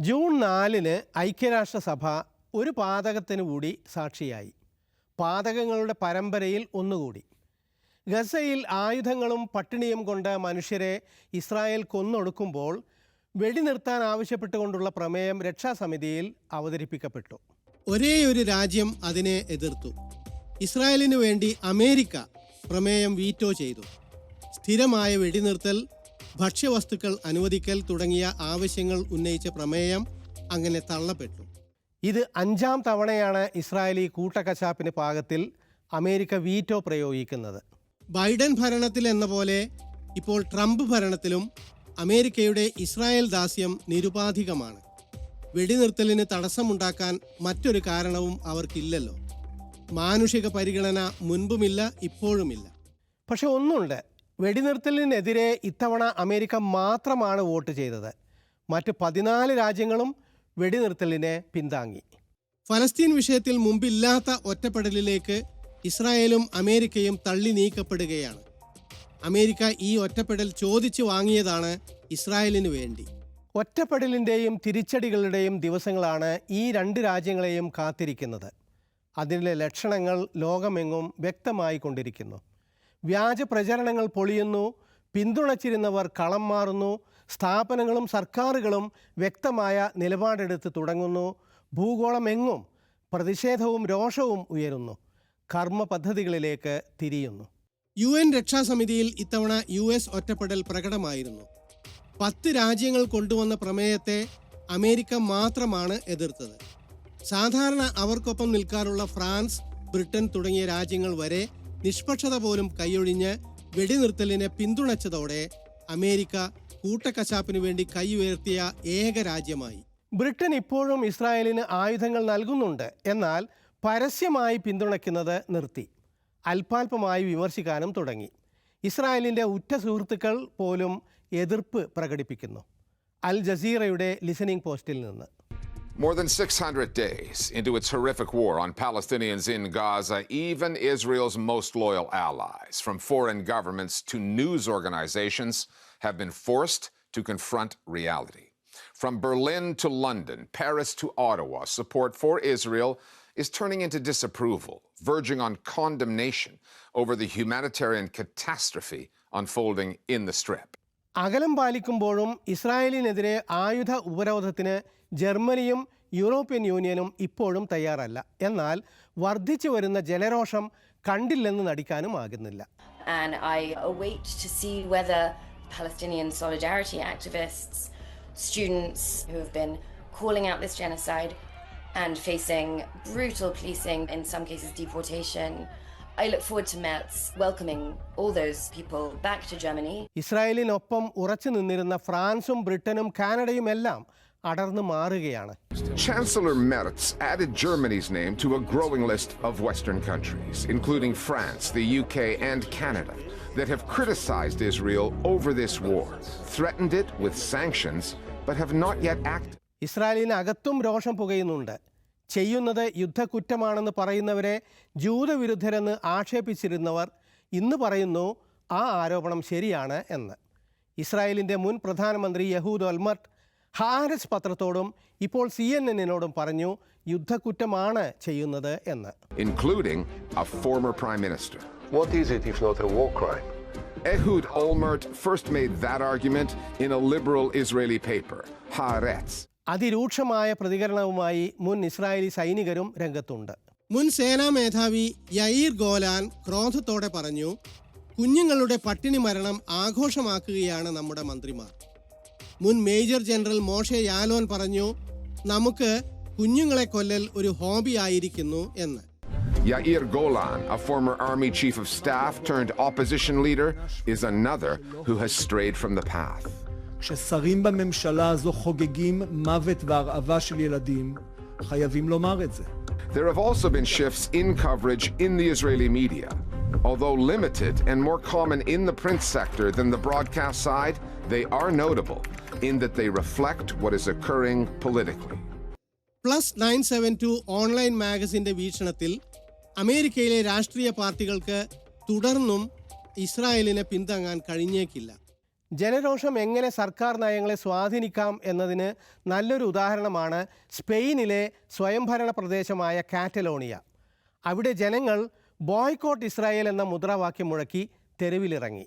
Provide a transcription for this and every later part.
June നാലിന് ഐക്യരാഷ്ട്രസഭ ഒരു പാതകത്തിന് കൂടി സാക്ഷിയായി. പാതകങ്ങളുടെ പരമ്പരയിൽ ഒന്നുകൂടി. ഗസയിൽ ആയുധങ്ങളും പട്ടിണിയും കൊണ്ട് മനുഷ്യരെ ഇസ്രായേൽ കൊന്നൊടുക്കുമ്പോൾ വെടിനിർത്താൻ ആവശ്യപ്പെട്ടുകൊണ്ടുള്ള പ്രമേയം രക്ഷാസമിതിയിൽ അവതരിപ്പിക്കപ്പെട്ടു. ഒരേ ഒരു രാജ്യം അതിനെ എതിർത്തു. ഇസ്രായേലിനു വേണ്ടി അമേരിക്ക പ്രമേയം വീറ്റോ ചെയ്തു. സ്ഥിരമായ വെടിനിർത്തൽ ഭക്ഷ്യവസ്തുക്കൾ അനുവദിക്കൽ തുടങ്ങിയ ആവശ്യങ്ങൾ ഉന്നയിച്ച പ്രമേയം അങ്ങനെ തള്ളപ്പെട്ടു. ഇത് അഞ്ചാം തവണയാണ് ഇസ്രായേലി കൂട്ടക്കശാപ്പിന് പാകത്തിൽ അമേരിക്ക വീറ്റോ പ്രയോഗിക്കുന്നത്. ബൈഡൻ ഭരണത്തിൽ എന്ന പോലെ ഇപ്പോൾ ട്രംപ് ഭരണത്തിലും അമേരിക്കയുടെ ഇസ്രായേൽ ദാസ്യം നിരുപാധികമാണ്. വെടിനിർത്തലിന് തടസ്സമുണ്ടാക്കാൻ മറ്റൊരു കാരണവും അവർക്കില്ലല്ലോ. മാനുഷിക പരിഗണന മുൻപുമില്ല ഇപ്പോഴുമില്ല. പക്ഷെ ഒന്നുണ്ട്. വെടിനിർത്തലിനെതിരെ ഇത്തവണ അമേരിക്ക മാത്രമാണ് വോട്ട് ചെയ്തത്. മറ്റ് പതിനാല് രാജ്യങ്ങളും വെടിനിർത്തലിനെ പിന്താങ്ങി. ഫലസ്തീൻ വിഷയത്തിൽ മുമ്പില്ലാത്ത ഒറ്റപ്പെടലിലേക്ക് ഇസ്രായേലും അമേരിക്കയും തള്ളി നീക്കപ്പെടുകയാണ്. അമേരിക്ക ഈ ഒറ്റപ്പെടൽ ചോദിച്ചു വാങ്ങിയതാണ് ഇസ്രായേലിന് വേണ്ടി. ഒറ്റപ്പെടലിന്റെയും തിരിച്ചടികളുടെയും ദിവസങ്ങളാണ് ഈ രണ്ട് രാജ്യങ്ങളെയും കാത്തിരിക്കുന്നത്. അതിന്റെ ലക്ഷണങ്ങൾ ലോകമെങ്ങും വ്യക്തമായി കൊണ്ടിരിക്കുന്നു. വ്യാജ പ്രചരണങ്ങൾ പൊളിയുന്നു പിന്തുണച്ചിരുന്നവർ കളം മാറുന്നു സ്ഥാപനങ്ങളും സർക്കാരുകളും വ്യക്തമായ നിലപാടെടുത്ത് തുടങ്ങുന്നു. ഭൂഗോളമെങ്ങും പ്രതിഷേധവും രോഷവും ഉയരുന്നു. കർമ്മ പദ്ധതികളിലേക്ക് തിരിയുന്നു. യു എൻ രക്ഷാസമിതിയിൽ ഇത്തവണ യു എസ് ഒറ്റപ്പെടൽ പ്രകടമായിരുന്നു. പത്ത് രാജ്യങ്ങൾ കൊണ്ടുവന്ന പ്രമേയത്തെ അമേരിക്ക മാത്രമാണ് എതിർത്തത്. സാധാരണ അവർക്കൊപ്പം നിൽക്കാറുള്ള ഫ്രാൻസ് ബ്രിട്ടൻ തുടങ്ങിയ രാജ്യങ്ങൾ വരെ നിഷ്പക്ഷത പോലും കൈയൊഴിഞ്ഞ് വെടിനിർത്തലിനെ പിന്തുണച്ചതോടെ അമേരിക്ക കൂട്ടക്കശാപ്പിനു വേണ്ടി കൈ ഉയർത്തിയ ഏക രാജ്യമായി. ബ്രിട്ടൻ ഇപ്പോഴും ഇസ്രായേലിന് ആയുധങ്ങൾ നൽകുന്നുണ്ട്. എന്നാൽ പരസ്യമായി പിന്തുണയ്ക്കുന്നത് നിർത്തി. അല്പാൽപമായി വിമർശിക്കാനും തുടങ്ങി. ഇസ്രായേലിന്റെ ഉറ്റ സുഹൃത്തുക്കൾ പോലും എതിർപ്പ് പ്രകടിപ്പിക്കുന്നു. അൽ ജസീറയുടെ ലിസണിംഗ് പോസ്റ്റിൽ നിന്ന്. More than 600 days into its horrific war on Palestinians in Gaza, even Israel's most loyal allies, from foreign governments to news organizations, have been forced to confront reality. From Berlin to London, Paris to Ottawa, support for Israel is turning into disapproval, verging on condemnation over the humanitarian catastrophe unfolding in the Strip. അകലം പാലിക്കുമ്പോഴും ഇസ്രായേലിനെതിരെ ആയുധ ഉപരോധത്തിന് ജർമ്മനിയും European യൂണിയനും ഇപ്പോഴും തയ്യാറല്ല എന്നാൽ വർദ്ധിച്ചു വരുന്ന ജലരോഷം കണ്ടില്ലെന്ന് നടിക്കാനും ആകുന്നില്ല and I await to see whether Palestinian solidarity activists, students who have been calling out this genocide and facing brutal policing, in some cases deportation. I look forward to Metz welcoming all those people back to Germany. ഇസ്രായേലിനൊപ്പം ഉറച്ചു നിന്നിരുന്ന ഫ്രാൻസും ബ്രിട്ടനും കാനഡയും എല്ലാം അടർന്നു മാറുകയാണ് Chancellor Merz added Germany's name to a growing list of Western countries, including France, the UK, and Canada, that have criticized Israel over this war, threatened it with sanctions, but have not yet acted. ഇസ്രായേലിന് അകത്തും രോഷം പുകയുന്നുണ്ട് ചെയ്യുന്നത് യുദ്ധക്കുറ്റമാണെന്ന് പറയുന്നവരെ ജൂതവിരുദ്ധരെന്ന് ആക്ഷേപിച്ചിരുന്നവർ ഇന്ന് പറയുന്നു ആ ആരോപണം ശരിയാണ് എന്ന് ഇസ്രായേലിന്റെ മുൻ പ്രധാനമന്ത്രി യഹൂദ് ഒൽമർട്ട് ഹാരസ് പത്രത്തോടും ഇപ്പോൾ സി എൻ എന്നിനോടും പറഞ്ഞു യുദ്ധക്കുറ്റമാണ് ചെയ്യുന്നത് എന്ന് including a former prime minister. What is it if not a war crime? Ehud Olmert first made that argument in a liberal Israeli paper, Haaretz. അതിരൂക്ഷമായ പ്രതികരണവുമായി മുൻ ഇസ്രായേലി സൈനികരും രംഗത്തുണ്ട്. മുൻ സേനാ മേധാവി യൈർ ഗോലാൻ ക്രോധത്തോടെ പറഞ്ഞു കുഞ്ഞുങ്ങളുടെ പട്ടിണി മരണം ആഘോഷമാക്കുകയാണ് നമ്മുടെ മന്ത്രിമാർ. മുൻ മേജർ ജനറൽ മോഷെ യാലോൻ പറഞ്ഞു നമുക്ക് കുഞ്ഞുങ്ങളെ കൊല്ലൽ ഒരു ഹോബി ആയിരിക്കുന്നു എന്ന്. Yair Golan, a former army chief of staff turned opposition leader, is another who has strayed from the path. כששרים בממשלה הזו חוגגים מוות והרעבה של ילדים, חייבים לומר את זה. There have also been shifts in coverage in the Israeli media. Although limited and more common in the print sector than the broadcast side, they are notable in that they reflect what is occurring politically. Plus nine seven two online മാഗസിന്റെ വീക്ഷണത്തിൽ അമേരിക്കയിലെ രാഷ്ട്രീയ പാർട്ടികൾക്ക് തുടർന്നും ഇസ്രായേലിനെ പിന്താങ്ങാൻ കഴിഞ്ഞേക്കില്ല ജനരോഷം എങ്ങനെ സർക്കാർ നയങ്ങളെ സ്വാധീനിക്കാം എന്നതിന് നല്ലൊരു ഉദാഹരണമാണ് സ്പെയിനിലെ സ്വയംഭരണ പ്രദേശമായ കാറ്റലോണിയ. അവിടെ ജനങ്ങൾ ബോയ്ക്കോട്ട് ഇസ്രായേൽ എന്ന മുദ്രാവാക്യം മുഴക്കി തെരുവിലിറങ്ങി.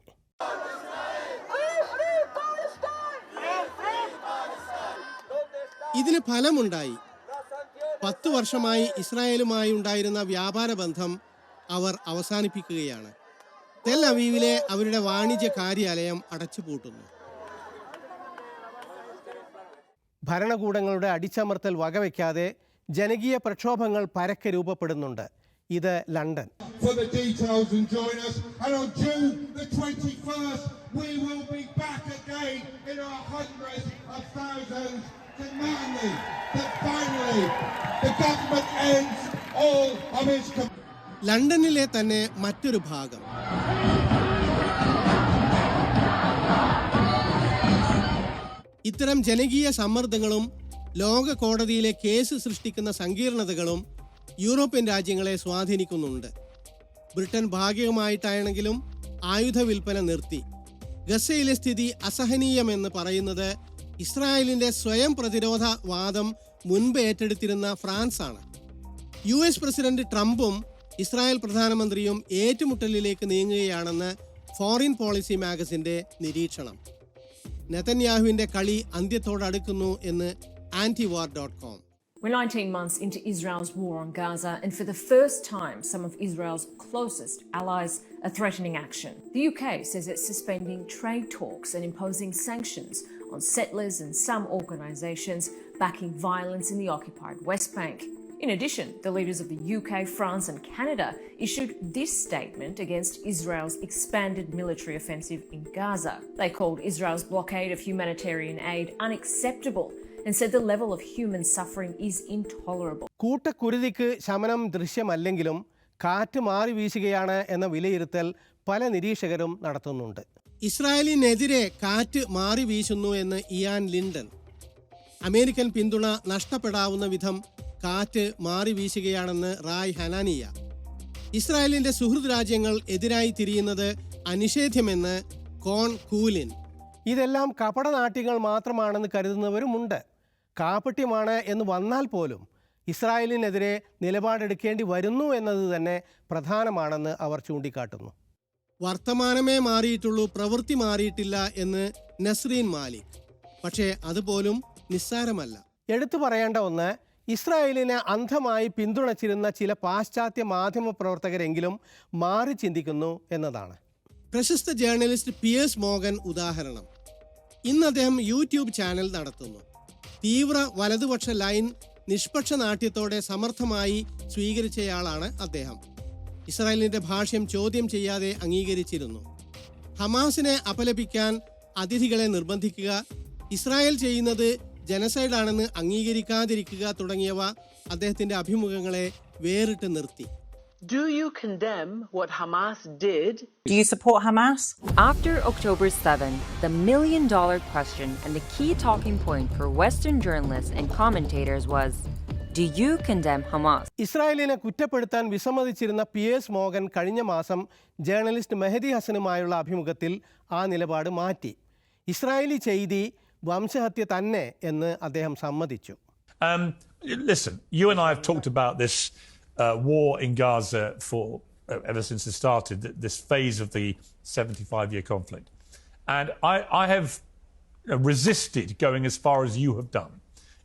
ഇതിന് ഫലമുണ്ടായി. പത്തു വർഷമായി ഇസ്രായേലുമായി ഉണ്ടായിരുന്ന വ്യാപാര ബന്ധം അവർ അവസാനിപ്പിക്കുകയാണ്. തെൽ അവീവിലെ അവരുടെ വാണിജ്യ കാര്യാലയം അടച്ചുപൂട്ടുന്നു. ഭരണകൂടങ്ങളുടെ അടിച്ചമർത്തൽ വകവെക്കാതെ ജനകീയ പ്രക്ഷോഭങ്ങൾ പരക്കെ രൂപപ്പെടുന്നുണ്ട്. ഇത് ലണ്ടൻ. ലണ്ടനിലെ തന്നെ മറ്റൊരു ഭാഗം. ഇത്തരം ജനകീയ സമ്മർദ്ദങ്ങളും ലോക കോടതിയിലെ കേസ് സൃഷ്ടിക്കുന്ന സങ്കീർണതകളും യൂറോപ്യൻ രാജ്യങ്ങളെ സ്വാധീനിക്കുന്നുണ്ട്. ബ്രിട്ടൻ ഭാഗികമായിട്ടാണെങ്കിലും ആയുധ വിൽപ്പന നിർത്തി. ഗസയിലെ സ്ഥിതി അസഹനീയമെന്ന് പറയുന്നത് ഇസ്രായേലിന്റെ സ്വയം പ്രതിരോധ വാദം മുൻപ് ഏറ്റെടുത്തിരുന്ന ഫ്രാൻസാണ്. യു എസ് പ്രസിഡന്റ് ട്രംപും ഇസ്രായേൽ പ്രധാനമന്ത്രിയും ഏറ്റുമുട്ടലിലേക്ക് നീങ്ങുകയാണെന്ന് ഫോറിൻ പോളിസി മാഗസിന്റെ നിരീക്ഷണം നെതന്യാഹുവിന്റെ കളി അന്ത്യത്തോടടുക്കുന്നു എന്ന് antiwar dot com We're 19 months into Israel's war on Gaza, and for the first time, some of Israel's closest allies are threatening action. The UK says it's suspending trade talks and imposing sanctions on settlers and some organisations backing violence in the occupied West Bank. In addition, the leaders of the UK, France, and Canada issued this statement against Israel's expanded military offensive in Gaza. They called Israel's blockade of humanitarian aid unacceptable and said the level of human suffering is intolerable. കൂട്ടക്കുരുതിക്ക് ശമനം ദൃശ്യമല്ലെങ്കിലും കാറ്റ് മാറി വീശുകയാണ് എന്ന വിലയിരുത്തൽ പല നിരീക്ഷകരും നടത്തുന്നുണ്ട് ഇസ്രായേലിനെതിരെ കാറ്റ് മാറി വീശുന്നു എന്ന് ഇയാൻ ലിൻഡൻ അമേരിക്കൻ പിന്തുണ നഷ്ടപ്പെടാവുന്ന വിധം കാറ്റ് മാറി വീശുകയാണെന്ന് റായ് ഹനാനിയ. ഇസ്രായേലിന്റെ സുഹൃദ് രാജ്യങ്ങൾ എതിരായി തിരിയുന്നത് അനിഷേധ്യമെന്ന് കോൺ കൂലിൻ. ഇതെല്ലാം കപടനാട്യങ്ങൾ മാത്രമാണെന്ന് കരുതുന്നവരുമുണ്ട്. കാപ്പട്യമാണ് എന്ന് വന്നാൽ പോലും ഇസ്രായേലിനെതിരെ നിലപാടെടുക്കേണ്ടി വരുന്നു എന്നത് തന്നെ പ്രധാനമാണെന്ന് അവർ ചൂണ്ടിക്കാട്ടുന്നു. വർത്തമാനമേ മാറിയിട്ടുള്ളൂ പ്രവൃത്തി മാറിയിട്ടില്ല എന്ന് നസ്രീൻ മാലിക്. പക്ഷേ അതുപോലും നിസ്സാരമല്ല. എടുത്തു പറയേണ്ട ഒന്ന് ഇസ്രായേലിനെ അന്ധമായി പിന്തുണച്ചിരുന്ന ചില പാശ്ചാത്യ മാധ്യമ പ്രവർത്തകരെങ്കിലും മാറി ചിന്തിക്കുന്നു എന്നതാണ്. പ്രശസ്ത ജേർണലിസ്റ്റ് പിയേഴ്സ് മോഗൻ ഉദാഹരണം. ഇന്ന് അദ്ദേഹം യൂട്യൂബ് ചാനൽ നടത്തുന്നു. തീവ്ര വലതുപക്ഷ ലൈൻ നിഷ്പക്ഷ നാട്യത്തോടെ സമർത്ഥമായി സ്വീകരിച്ചയാളാണ് അദ്ദേഹം. ഇസ്രായേലിന്റെ ഭാഷ്യം ചോദ്യം ചെയ്യാതെ അംഗീകരിച്ചിരുന്നു. ഹമാസിനെ അപലപിക്കാൻ അതിഥികളെ നിർബന്ധിക്കുക ഇസ്രായേൽ ചെയ്യുന്നത് ജനസൈഡാണെന്ന് അംഗീകരിക്കാതിരിക്കുക തുടങ്ങിയവ അദ്ദേഹത്തിന്റെ അഭിമുഖങ്ങളെ വേറിട്ട് നിർത്തി Do you condemn what Hamas did? Do you support Hamas? After October 7, the million dollar question and the key talking point for Western journalists and commentators was Do you condemn Hamas? ഇസ്രായേലിനെ കുറ്റപ്പെടുത്താൻ വിസമ്മതിച്ചിരുന്ന Pierce Morgan കഴിഞ്ഞ മാസം journalist Mehdi ഹസനുമായുള്ള അഭിമുഖത്തിൽ ആ നിലപാട് മാറ്റി Israeli ചെയ്തി വംശഹത്യ തന്നെ എന്ന് അദ്ദേഹം സമ്മതിച്ചു Um, listen, you and I have talked about this uh, war in Gaza for uh, ever since it started, th- this phase of the 75 year conflict. And I, I have you know, resisted going as far as you have done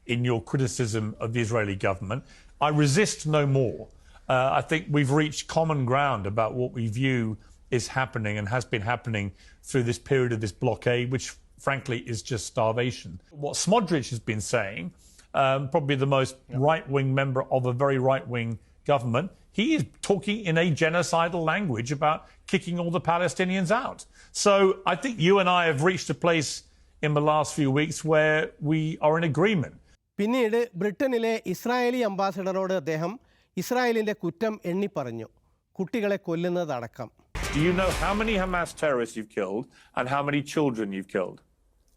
in your criticism of the Israeli government. I resist no more. Uh, I think we've reached common ground about what we view is happening and has been happening through this period of this blockade, which frankly is just starvation. What Smodrich has been saying, um, probably the most right wing member of a very right wing government, he is talking in a genocidal language about kicking all the Palestinians out. So I think you and I have reached a place in the last few weeks where we are in agreement. പിന്നീട് ബ്രിട്ടനിലെ Israeli അംബാസഡറോട് അദ്ദേഹം ഇസ്രായേലിന്റെ കുറ്റം എണ്ണിപ്പറഞ്ഞു കുട്ടികളെ കൊല്ലുന്നതടക്കം Do you know how many Hamas terrorists you've killed and how many children you've killed?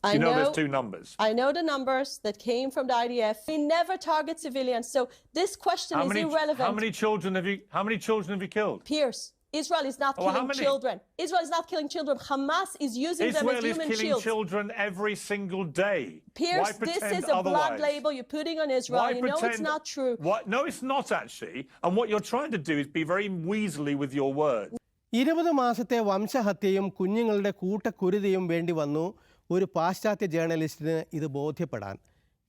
Do I you know, know- there's two numbers? I know the numbers that came from the IDF. We never target civilians, so this question How is many, irrelevant. how many children have you how many children have you killed? Pierce, Israel is not Oh, how killing many? children. Israel is not killing children. Hamas is using them as Israel is human killing shields. children every single day. Pierce, Why this pretend is a blood otherwise? label you're putting on Israel. Why you know it's pretend- not true. What? No, it's not actually. And what you're trying to do is be very weaselly with your words. ഇരുപത് മാസത്തെ വംശഹത്യയും കുഞ്ഞുങ്ങളുടെ കൂട്ടക്കുരുതിയും വേണ്ടി വന്നു ഒരു പാശ്ചാത്യ ജേർണലിസ്റ്റിന് ഇത് ബോധ്യപ്പെടാൻ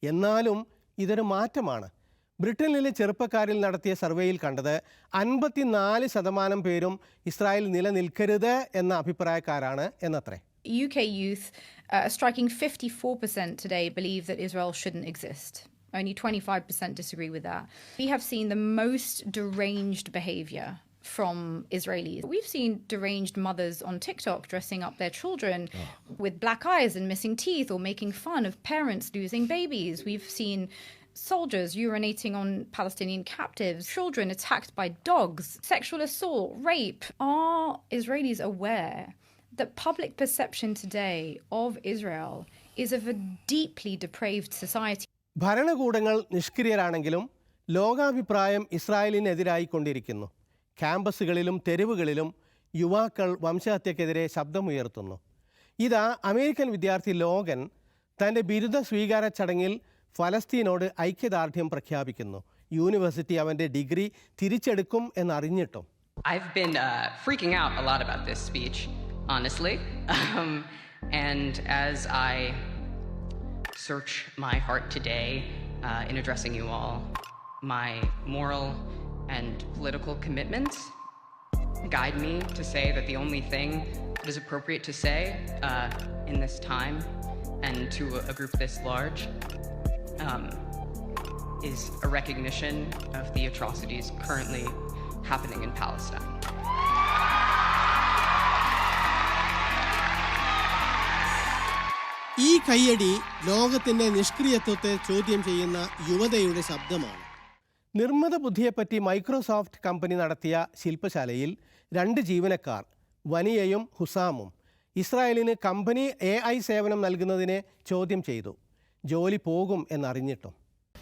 എന്നാലും ഇതൊരു മാറ്റമാണ് ബ്രിട്ടനിലെ ചെറുപ്പക്കാരിൽ നടത്തിയ സർവേയിൽ കണ്ടത് അൻപത്തിനാല് ശതമാനം പേരും ഇസ്രായേൽ നിലനിൽക്കരുത് എന്ന അഭിപ്രായക്കാരാണ് എന്നത്രേ UK youth, uh, striking 54% today believe that Israel shouldn't exist. Only 25% disagree with that. We have seen the most deranged behavior from Israelis. We've seen deranged mothers on TikTok dressing up their children with black eyes and missing teeth or making fun of parents losing babies. We've seen soldiers urinating on Palestinian captives, children attacked by dogs, sexual assault, rape. Are Israelis aware that public perception today of Israel is of a deeply depraved society? ഭരണകൂടങ്ങൾ നിഷ്ക്രിയരാണെങ്കിലും ലോകാഭിപ്രായം ഇസ്രായേലിനെതിരായി കൊണ്ടിരിക്കുന്നു ക്യാമ്പസുകളിലും തെരുവുകളിലും യുവാക്കൾ വംശഹത്യക്കെതിരെ ശബ്ദമുയർത്തുന്നു. ഇതാ American വിദ്യാർത്ഥി Logan തന്റെ ബിരുദ സ്വീകാര ചടങ്ങിൽ ഫലസ്തീനോട് ഐക്യദാർഢ്യം പ്രഖ്യാപിക്കുന്നു. യൂണിവേഴ്സിറ്റി അവന്റെ ഡിഗ്രി തിരിച്ചെടുക്കും എന്നറിഞ്ഞിട്ടും. I've been uh, freaking out a lot about this speech, honestly. Um, and as I search my heart today uh, in addressing you all, my moral and political commitments guide me to say that the only thing that is appropriate to say uh, in this time and to a, a group this large um, is a recognition of the atrocities currently happening in Palestine. ഈ കയ്യടി ലോകത്തിൻ്റെ നിഷ്ക്രിയത്വത്തെ ചോദ്യം ചെയ്യുന്ന യുവതയുടെ ശബ്ദമാണ് നിർമ്മിത ബുദ്ധിയെപ്പറ്റി Microsoft company നടത്തിയ ശില്പശാലയിൽ രണ്ട് ജീവനക്കാർ വനിയയും ഹുസാമും ഇസ്രായേലിന് കമ്പനി എ ഐ സേവനം നൽകുന്നതിനെ ചോദ്യം ചെയ്തു ജോലി പോകും എന്നറിഞ്ഞിട്ടും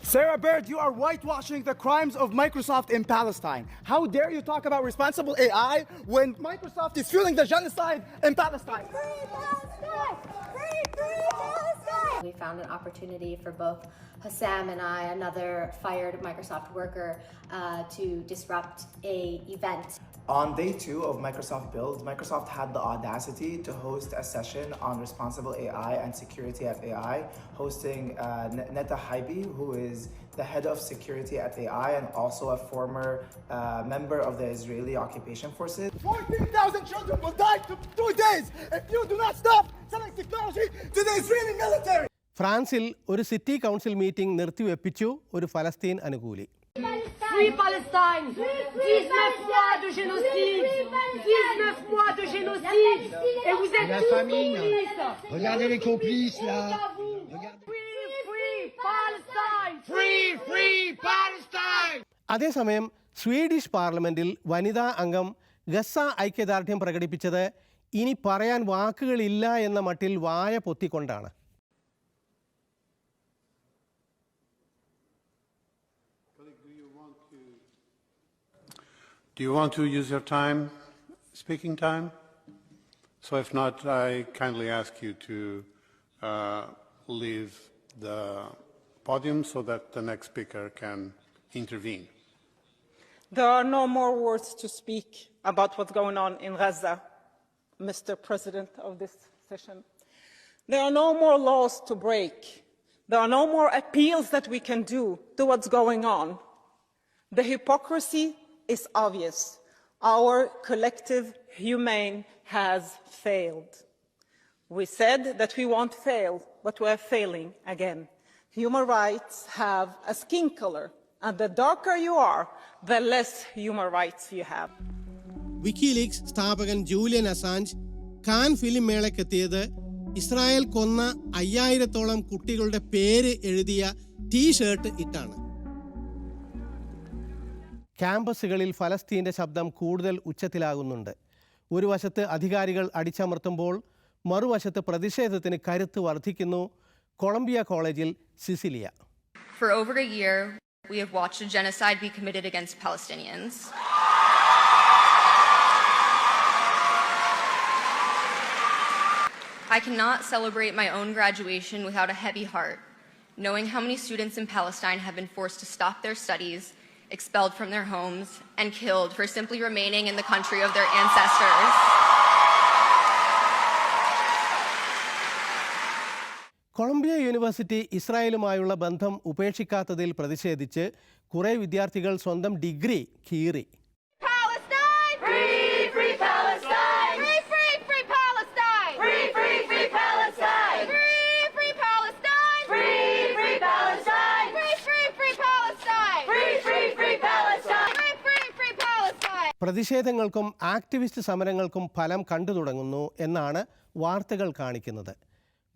Sarah Baird, you are whitewashing the crimes of Microsoft in Palestine. How dare you talk about responsible AI when Microsoft is fueling the genocide in Palestine? Free Palestine! Free, free Palestine! We found an opportunity for both Hassam and I, another fired Microsoft worker, uh, to disrupt a event. On day two of Microsoft Build, Microsoft had the audacity to host a session on responsible AI and security at AI, hosting uh, N- Neta Haibi, who is the head of security at AI and also a former uh, member of the Israeli occupation forces. 14,000 children will die in two days if you do not stop selling technology to the Israeli military. ഫ്രാൻസിൽ ഒരു city council meeting നിർത്തിവെപ്പിച്ചു ഒരു ഫലസ്തീൻ അനുകൂലി. അതേസമയം Swedish പാർലമെന്റിൽ വനിതാ അംഗം Gaza ഐക്യദാർഢ്യം പ്രകടിപ്പിച്ചത് ഇനി പറയാൻ വാക്കുകളില്ല എന്ന മട്ടിൽ വായ പൊത്തിക്കൊണ്ടാണ്. Do you want to use your time, speaking time? So if not, I kindly ask you to uh, leave the podium so that the next speaker can intervene. There are no more words to speak about what's going on in Gaza, Mr. President of this session. There are no more laws to break. There are no more appeals that we can do to what's going on. The hypocrisy is obvious. Our collective humane has failed. We said that we won't fail, but we're failing again. Human rights have a skin color, and the darker you are, the less human rights you have. WikiLeaks സ്ഥാപകൻ Julian Assange Cannes film മേളയ്ക്കെത്തിയത് Israel കൊന്ന അയ്യായിരത്തോളം കുട്ടികളുടെ പേര് എഴുതിയ T shirt ഇട്ടാണ് ക്യാമ്പസുകളിൽ ഫലസ്തീന്റെ ശബ്ദം കൂടുതൽ ഉച്ചത്തിലാകുന്നുണ്ട് ഒരു വശത്ത് അധികാരികൾ അടിച്ചമർത്തുമ്പോൾ മറുവശത്ത് പ്രതിഷേധത്തിന് കരുത്ത് വർദ്ധിക്കുന്നു കൊളംബിയ കോളേജിൽ Cecilia For over a year, we have watched a genocide be committed against Palestinians. I cannot celebrate my own graduation without a heavy heart, knowing how many students in Palestine have been forced to stop their studies expelled from their homes, and killed for simply remaining in the country of their ancestors. Columbia university ഇസ്രായേലുമായുള്ള ബന്ധം ഉപേക്ഷിക്കാത്തതിൽ പ്രതിഷേധിച്ച് കുറേ വിദ്യാർത്ഥികൾ സ്വന്തം degree കീറി പ്രതിഷേധങ്ങൾക്കും activist സമരങ്ങൾക്കും ഫലം കണ്ടു തുടങ്ങുന്നു എന്നാണ് വാർത്തകൾ കാണിക്കുന്നത്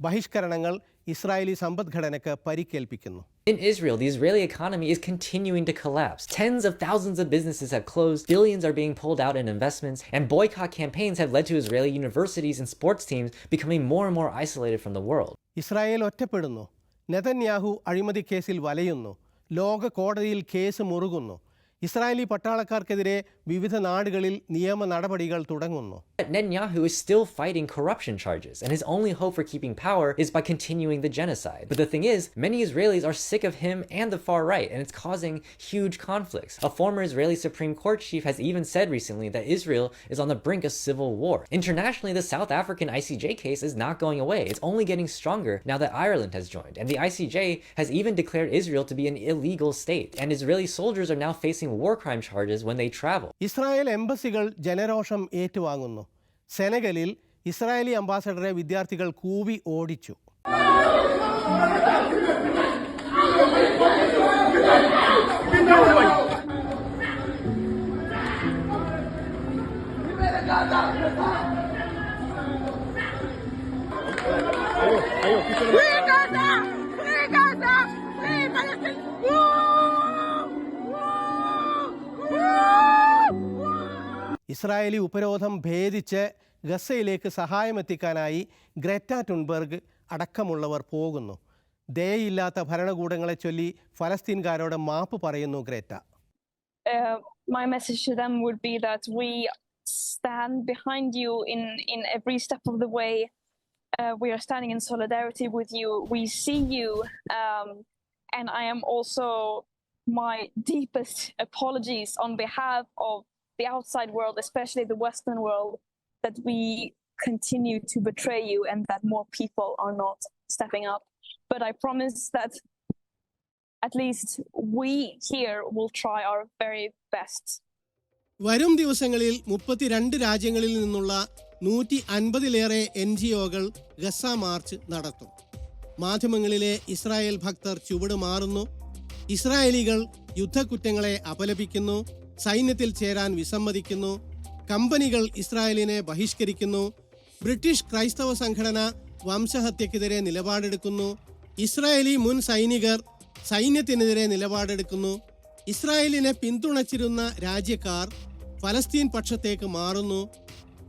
ബഹിഷ്കരണങ്ങൾ ഇസ്രായേലി സമ്പദ്ഘടനയ്ക്ക് പരിക്കേൽപ്പിക്കുന്നു In Israel, the Israeli economy is continuing to collapse. Tens of thousands of businesses have closed, billions are being pulled out in investments, and boycott campaigns have led to Israeli universities and sports teams becoming more and more isolated from the world. Israel ഒറ്റപ്പെടുന്നു Netanyahu അഴിമതി കേസിൽ വലയുന്നു ലോക കോടതിയിൽ case മുറുകുന്നു Israeli പട്ടാളക്കാർക്കെതിരെ വിവിധ നാടുകളിൽ നിയമ നടപടികൾ തുടങ്ങുന്നു But Netanyahu is still fighting corruption charges, and his only hope for keeping power is by continuing the genocide. But the thing is, many Israelis are sick of him and the far right, and it's causing huge conflicts. A former Israeli Supreme Court chief has even said recently that Israel is on the brink of civil war. Internationally, the South African ICJ case is not going away. It's only getting stronger now that Ireland has joined, and the ICJ has even declared Israel to be an illegal state, and Israeli soldiers are now facing war crime charges when they travel. Israel എംബസികൾ ജനരോഷം ഏറ്റുവാങ്ങുന്നു സെനഗലിൽ Israeli അംബാസഡറെ വിദ്യാർത്ഥികൾ കൂവി ഓടിച്ചു അയ്യോ Gaza! Israeli ഉപരോധം ഭേദിച്ച് ഗസയിലേക്ക് സഹായമെത്തിക്കാനായി ഗ്രറ്റ ടുൺബർഗ് അടക്കമുള്ളവർ പോകുന്നു ദയയില്ലാത്ത ഭരണകൂടങ്ങളെ ചൊല്ലി ഫലസ്തീൻകാരോട് മാപ്പ് പറയുന്നു Greta uh, my message to them would be that we stand behind you in, in every step of the way. Uh, we are standing in solidarity with you. We see you. Um, and I am also my deepest apologies on behalf of the outside world, especially the Western world, that we continue to betray you and that more people are not stepping up. But I promise that at least we here will try our very best. വരും ദിവസങ്ങളിൽ മുപ്പത്തിരണ്ട് രാജ്യങ്ങളിൽ നിന്നുള്ള നൂറ്റി അൻപതിലേറെ N G ഒകൾ Gaza march നടത്തും മാധ്യമങ്ങളിലെ ഇസ്രായേൽ ഭക്തർ ചുവട് മാറുന്നു ഇസ്രായേലികൾ യുദ്ധക്കുറ്റങ്ങളെ അപലപിക്കുന്നു സൈന്യത്തിൽ ചേരാൻ വിസമ്മതിക്കുന്നു. കമ്പനികൾ ഇസ്രായേലിനെ ബഹിഷ്കരിക്കുന്നു. ബ്രിട്ടീഷ് ക്രൈസ്തവ സംഘടന വംശഹത്യക്കെതിരെ നിലപാടെടുക്കുന്നു. ഇസ്രായേലി മുൻ സൈനികർ സൈന്യത്തിനെതിരെ നിലപാടെടുക്കുന്നു. ഇസ്രായേലിനെ പിന്തുണച്ചിരുന്ന രാജ്യക്കാർ ഫലസ്തീൻ പക്ഷത്തേക്ക് മാറുന്നു.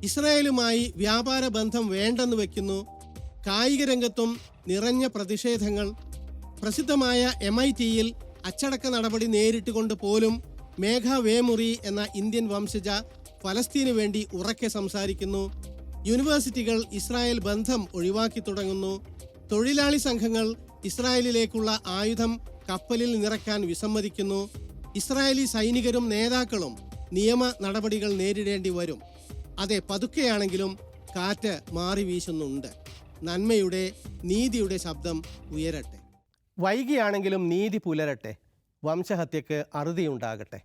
ഇസ്രായേലുമായി വ്യാപാര ബന്ധം വേണ്ടെന്ന് വയ്ക്കുന്നു കായിക രംഗത്തും നിറഞ്ഞ പ്രതിഷേധങ്ങൾ. പ്രസിദ്ധമായ എം ഐ ടിയിൽ അച്ചടക്ക നടപടി നേരിട്ടുകൊണ്ട് പോലും മേഘ വേമുറി എന്ന ഇന്ത്യൻ വംശജ ഫലസ്തീനു വേണ്ടി ഉറക്കെ സംസാരിക്കുന്നു. യൂണിവേഴ്സിറ്റികൾ ഇസ്രായേൽ ബന്ധം ഒഴിവാക്കി തുടങ്ങുന്നു. തൊഴിലാളി സംഘങ്ങൾ ഇസ്രായേലിലേക്കുള്ള ആയുധം കപ്പലിൽ നിറക്കാൻ വിസമ്മതിക്കുന്നു. ഇസ്രായേലി സൈനികരും നേതാക്കളും നിയമ നടപടികൾ നേരിടേണ്ടി വരും. അതെ പതുക്കെയാണെങ്കിലും കാറ്റ് മാറി വീശുന്നുണ്ട്. നന്മയുടെ നീതിയുടെ ശബ്ദം ഉയരട്ടെ. വൈകിയാണെങ്കിലും നീതി പുലരട്ടെ. വംശഹത്യക്ക് അറുതിയുണ്ടാകട്ടെ.